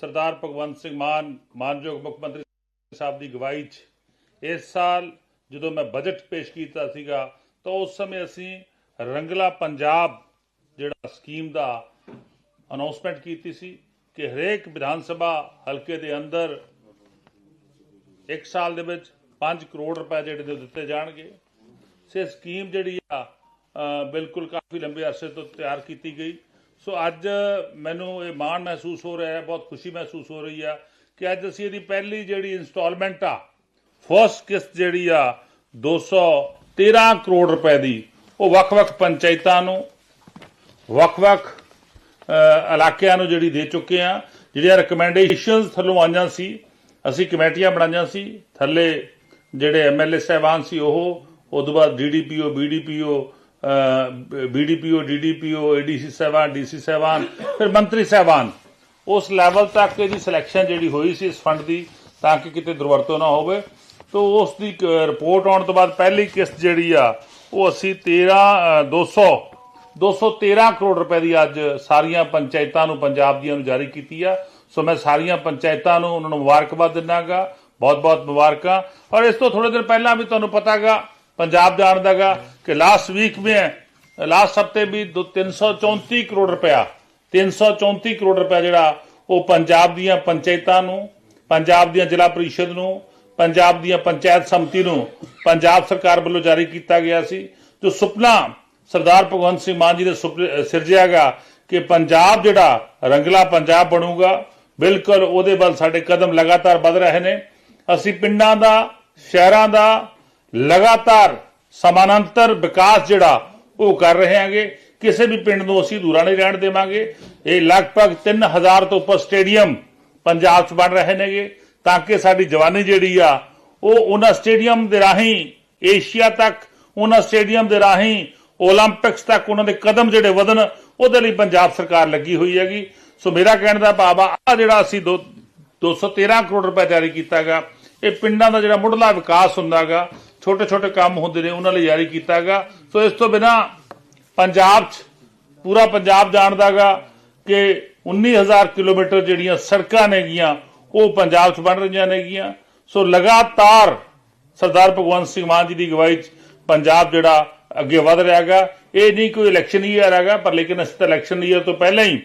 ਸਰਦਾਰ ਭਗਵੰਤ ਸਿੰਘ ਮਾਨ, ਮਾਨਯੋਗ ਮੁੱਖ ਮੰਤਰੀ ਸਾਹਿਬ ਦੀ ਅਗਵਾਈ 'ਚ ਇਸ ਸਾਲ ਜਦੋਂ ਮੈਂ ਬਜਟ ਪੇਸ਼ ਕੀਤਾ ਸੀਗਾ, ਤਾਂ ਉਸ ਸਮੇਂ ਅਸੀਂ ਰੰਗਲਾ ਪੰਜਾਬ ਜਿਹੜਾ ਸਕੀਮ ਦਾ ਅਨਾਉਂਸਮੈਂਟ ਕੀਤੀ ਸੀ ਕਿ ਹਰੇਕ ਵਿਧਾਨ ਸਭਾ ਹਲਕੇ ਦੇ ਅੰਦਰ ਇੱਕ ਸਾਲ ਦੇ ਵਿੱਚ 5 ਕਰੋੜ ਰੁਪਏ ਜਿਹੜੇ ਨੇ ਉਹ ਦਿੱਤੇ ਜਾਣਗੇ। ਸੇ ਸਕੀਮ ਜਿਹੜੀ ਆ ਬਿਲਕੁਲ ਕਾਫੀ ਲੰਬੇ ਅਰਸੇ ਤੋਂ ਤਿਆਰ ਕੀਤੀ ਗਈ। ਸੋ ਅੱਜ ਮੈਨੂੰ ਇਹ ਮਾਣ ਮਹਿਸੂਸ ਹੋ ਰਿਹਾ ਹੈ, ਬਹੁਤ ਖੁਸ਼ੀ ਮਹਿਸੂਸ ਹੋ ਰਹੀ ਆ ਕਿ ਅੱਜ ਅਸੀਂ ਇਹਦੀ ਪਹਿਲੀ ਜਿਹੜੀ ਇਨਸਟਾਲਮੈਂਟ ਆ ਫਸਟ ਕਿਸ਼ਤ ਜਿਹੜੀ ਆ 213 ਕਰੋੜ ਰੁਪਏ ਦੀ, ਉਹ ਵੱਖ-ਵੱਖ ਪੰਚਾਇਤਾਂ ਨੂੰ ਵੱਖ-ਵੱਖ ਇਲਾਕਿਆਂ ਨੂੰ ਜਿਹੜੀ ਦੇ ਚੁੱਕੇ ਆ, ਜਿਹੜੀਆਂ ਰეკਮੈਂਡੇਸ਼ਨਸ ਥੱਲੋਂ ਆਈਆਂ ਸੀ, ਅਸੀਂ ਕਮੇਟੀਆਂ ਬਣਾਈਆਂ ਸੀ, ਥੱਲੇ ਜਿਹੜੇ ਐਮਐਲਏ ਸਹਿਬਾਨ ਸੀ ਉਹ ਉਦੋਂ ਬਾਅਦ DDPO BDPO BDPO DDPO ADC ਸਹਿਬਾਨ ਡੀਸੀ ਸਹਿਬਾਨ ਫਿਰ ਮੰਤਰੀ ਸਹਿਬਾਨ ਉਸ ਲੈਵਲ ਤੱਕ ਇਹਦੀ ਸਿਲੈਕਸ਼ਨ ਜਿਹੜੀ ਹੋਈ ਸੀ ਇਸ ਫੰਡ ਦੀ ਤਾਂ ਕਿ ਕਿਤੇ ਦੁਰਵਰਤੋਂ ਨਾ ਹੋਵੇ। ਤੋਂ ਉਸ ਦੀ ਰਿਪੋਰਟ ਆਉਣ ਤੋਂ ਬਾਅਦ ਪਹਿਲੀ ਕਿਸ਼ਤ ਜਿਹੜੀ ਆ ਉਹ ਅਸੀਂ 13 ਅ, 200 213 ਕਰੋੜ ਰੁਪਏ ਦੀ ਅੱਜ ਸਾਰੀਆਂ ਪੰਚਾਇਤਾਂ ਨੂੰ ਪੰਜਾਬ ਦੀਆਂ ਨੂੰ ਜਾਰੀ ਕੀਤੀ ਆ। ਸੋ ਮੈਂ ਸਾਰੀਆਂ ਪੰਚਾਇਤਾਂ ਨੂੰ ਉਹਨਾਂ ਨੂੰ ਮੁਬਾਰਕਬਾਦ ਦਿੰਨਾਗਾ। ਬਹੁਤ-ਬਹੁਤ ਮੁਬਾਰਕਾਂ। ਔਰ ਇਸ ਤੋਂ ਥੋੜੇ ਦਿਨ ਪਹਿਲਾਂ ਵੀ ਤੁਹਾਨੂੰ ਪਤਾਗਾ ਪੰਜਾਬ ਜਾਣਦਾਗਾ ਕਿ ਲਾਸਟ ਵੀਕ में ਲਾਸਟ ਹਫ਼ਤੇ ਵੀ ਦੋ- 334 ਕਰੋੜ ਰੁਪਇਆ। 334 ਕਰੋੜ ਰੁਪਇਆ ਜਿਹੜਾ ਉਹ ਪੰਜਾਬ ਦੀਆਂ ਪੰਚਾਇਤਾਂ ਨੂੰ, ਪੰਜਾਬ ਦੀਆਂ ਜ਼ਿਲ੍ਹਾ ਪਰਿਸ਼ਦ ਨੂੰ, ਪੰਜਾਬ ਦੀਆਂ ਪੰਚਾਇਤ ਸਮਿਤੀ ਨੂੰ ਪੰਜਾਬ ਸਰਕਾਰ ਵੱਲੋਂ ਜਾਰੀ ਕੀਤਾ ਗਿਆ ਸੀ। ਜੋ ਸੁਪਨਾ ਸਰਦਾਰ ਭਗਵੰਤ ਸਿੰਘ ਮਾਨ ਜੀ ਨੇ ਸੁਪਨੇ- ਸਿਰਜਿਆ ਗਾ ਕਿ ਪੰਜਾਬ ਜਿਹੜਾ ਰੰਗਲਾ ਪੰਜਾਬ ਬਣੂਗਾ, ਬਿਲਕੁਲ ਉਹਦੇ ਵੱਲ ਸਾਡੇ ਕਦਮ ਲਗਾਤਾਰ ਵਧ ਰਹੇ ਨੇ। ਅਸੀਂ ਪਿੰਡਾਂ ਦਾ, ਸ਼ਹਿਰਾਂ ਦਾ ਲਗਾਤਾਰ ਸਮਾਨਾਂਤਰ ਵਿਕਾਸ ਜਿਹੜਾ ਉਹ ਕਰ ਰਹੇ ਹਾਂਗੇ, ਕਿਸੇ ਵੀ ਪਿੰਡ ਨੂੰ ਅਸੀਂ ਦੂਰਾ ਨਹੀਂ ਰਹਿਣ ਦੇਵਾਂਗੇ। ਇਹ ਲਗਭਗ 3000 ਤੋਂ ਉੱਪਰ ਸਟੇਡੀਅਮ ਪੰਜਾਬ 'ਚ ਬਣ ਰਹੇ ਨੇਗੇ, ਤਾਂ ਕਿ ਸਾਡੀ ਜਵਾਨੀ ਜਿਹੜੀ ਆ, ਉਹ ਉਹਨਾਂ ਸਟੇਡੀਅਮ ਦੇ ਰਾਹੀਂ ਏਸ਼ੀਆ ਤੱਕ, ਉਹਨਾਂ ਸਟੇਡੀਅਮ ਦੇ ਰਾਹੀਂ 올림픽ਸ ਤੱਕ ਉਹਨਾਂ ਦੇ ਕਦਮ ਜਿਹੜੇ ਵਧਣ, ਉਹਦੇ ਲਈ ਪੰਜਾਬ ਸਰਕਾਰ ਲੱਗੀ ਹੋਈ ਹੈਗੀ। ਸੋ ਮੇਰਾ ਕਹਿਣ ਦਾ ਭਾਵ ਆ ਆ ਜਿਹੜਾ ਅਸੀਂ 213 ਕਰੋੜ ਰੁਪਏ ਜਾਰੀ ਕੀਤਾਗਾ ਇਹ ਪਿੰਡਾਂ ਦਾ ਜਿਹੜਾ ਮੁੱਢਲਾ ਵਿਕਾਸ ਹੁੰਦਾਗਾ ਛੋਟੇ ਛੋਟੇ ਕੰਮ ਹੁੰਦੇ ਨੇ, ਉਹਨਾਂ ਲਈ ਜਾਰੀ ਕੀਤਾਗਾ। ਸੋ ਇਸ ਤੋਂ ਬਿਨਾ ਪੰਜਾਬ 'ਚ, ਪੂਰਾ ਪੰਜਾਬ ਜਾਣਦਾਗਾ ਕਿ 19000 ਕਿਲੋਮੀਟਰ ਜਿਹੜੀਆਂ ਸੜਕਾਂ ਨੇਗੀਆਂ, ਉਹ ਪੰਜਾਬ 'ਚ ਬਣ ਰਹੀਆਂ ਨੇਗੀਆਂ। ਸੋ ਲਗਾਤਾਰ ਸਰਦਾਰ ਭਗਵੰਤ ਸਿੰਘ ਮਾਨ ਜੀ ਦੀ ਅਗਵਾਈ 'ਚ ਪੰਜਾਬ ਜਿਹੜਾ ਅੱਗੇ ਵਧ ਰਿਹਾ ਹੈਗਾ ਇਹ ਨਹੀਂ ਕੋਈ ਇਲੈਕਸ਼ਨ ਈਅਰ ਹੈਗਾ, ਪਰ ਲੇਕਿਨ ਅਸੀਂ ਤਾਂ ਇਲੈਕਸ਼ਨ ਈਅਰ ਤੋਂ ਪਹਿਲਾਂ ਹੀ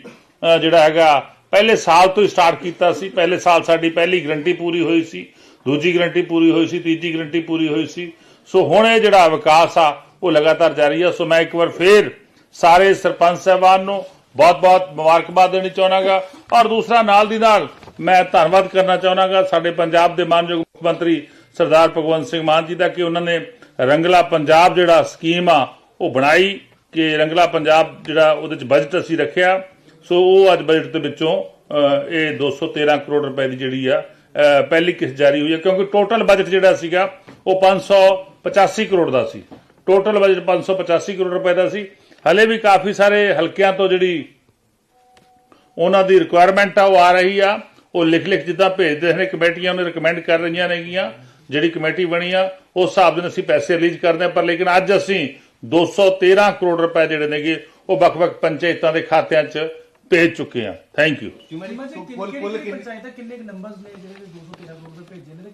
ਜਿਹੜਾ ਹੈਗਾ, ਪਹਿਲੇ ਸਾਲ ਤੋਂ ਹੀ ਸਟਾਰਟ ਕੀਤਾ ਸੀ। ਪਹਿਲੇ ਸਾਲ ਸਾਡੀ ਪਹਿਲੀ ਗਰੰਟੀ ਪੂਰੀ ਹੋਈ ਸੀ। ਦੂਜੀ ਗਰੰਟੀ ਪੂਰੀ ਹੋਈ ਸੀ ਤੀਜੀ ਗਰੰਟੀ ਪੂਰੀ ਹੋਈ ਸੀ। ਸੋ ਹੁਣ ਇਹ ਜਿਹੜਾ ਵਿਕਾਸ ਆ ਉਹ ਲਗਾਤਾਰ ਜਾਰੀ ਆ। ਸੋ ਮੈਂ ਇੱਕ ਵਾਰ ਫੇਰ ਸਾਰੇ ਸਰਪੰਚ ਸਾਹਿਬਾਨ ਨੂੰ ਬਹੁਤ-ਬਹੁਤ ਮੁਬਾਰਕਬਾਦ ਦੇਣੀ ਚਾਹਨਾਗਾ। ਔਰ ਦੂਸਰਾ ਨਾਲ ਦੀ ਨਾਲ ਮੈਂ ਧੰਨਵਾਦ ਕਰਨਾ ਚਾਹਨਾਗਾ ਸਾਡੇ ਪੰਜਾਬ ਦੇ ਮਾਨਯੋਗ ਮੁੱਖ ਮੰਤਰੀ ਸਰਦਾਰ ਭਗਵੰਤ ਸਿੰਘ ਮਾਨ ਜੀ ਦਾ ਕਿ ਉਹਨਾਂ ਨੇ ਰੰਗਲਾ ਪੰਜਾਬ ਜਿਹੜਾ ਸਕੀਮ ਆ ਉਹ ਬਣਾਈ ਕਿ ਰੰਗਲਾ ਪੰਜਾਬ ਜਿਹੜਾ ਉਹਦੇ ਚ ਬਜਟ ਅਸੀਂ ਰੱਖਿਆ। ਸੋ ਉਹ ਅੱਜ ਬਜਟ ਦੇ ਵਿੱਚੋਂ ਅਹ, ਇਹ 213 ਕਰੋੜ ਰੁਪਏ ਦੀ ਜਿਹੜੀ ਆ ਪਹਿਲੀ ਕਿਸ਼ਤ ਜਾਰੀ ਹੋਈ ਹੈ, ਕਿਉਂਕਿ ਟੋਟਲ ਬਜਟ ਜਿਹੜਾ ਸੀਗਾ, ਉਹ 585 ਕਰੋੜ ਦਾ ਸੀ। ਟੋਟਲ ਬਜਟ 585 ਕਰੋੜ ਰੁਪਏ ਦਾ ਸੀ। ਹਲੇ ਵੀ ਕਾਫੀ ਸਾਰੇ ਹਲਕਿਆਂ ਤੋਂ ਜਿਹੜੀ ਉਹਨਾਂ ਦੀ ਰਿਕੁਆਇਰਮੈਂਟ ਆ, ਉਹ ਆ ਰਹੀ ਆ। ਉਹ ਲਿਖ ਲਿਖ ਜਿੱਦਾਂ ਭੇਜਦੇ ਨੇ, ਕਮੇਟੀਆਂ ਉਹਨੇ ਰეკਮੈਂਡ ਕਰ ਰਹੀਆਂ ਨੇਗੀਆਂ। ਜਿਹੜੀ ਕਮੇਟੀ ਬਣੀ ਆ, ਉਸ ਹਿਸਾਬ ਦੇ ਨਾਲ ਅਸੀਂ ਪੈਸੇ ਰਿਲੀਜ਼ ਕਰਦੇ ਹਾਂ, ਪਰ ਲੇਕਿਨ ਅੱਜ ਅਸੀਂ 213 ਕਰੋੜ ਰੁਪਏ ਜਿਹੜੇ ਨੇਗੇ, ਉਹ ਵੱਖ-ਵੱਖ ਪੰਚਾਇਤਾਂ ਦੇ ਖਾਤਿਆਂ 'ਚ ਭੇਜ ਚੁੱਕੇ ਹਾਂ ਥੈਂਕ ਯੂ ਜੀ ਕੁੱਲ- ਕੁੱਲ ਕਿੰਨੇ ਪੰਚਾਇਤਾਂ, ਕਿੰਨੇ ਨੰਬਰਸ ਨੇ ਜਿਹੜੇ 213 ਕਰੋੜ ਰੁਪਏ ਭੇਜੇ ਨੇ ਤੇ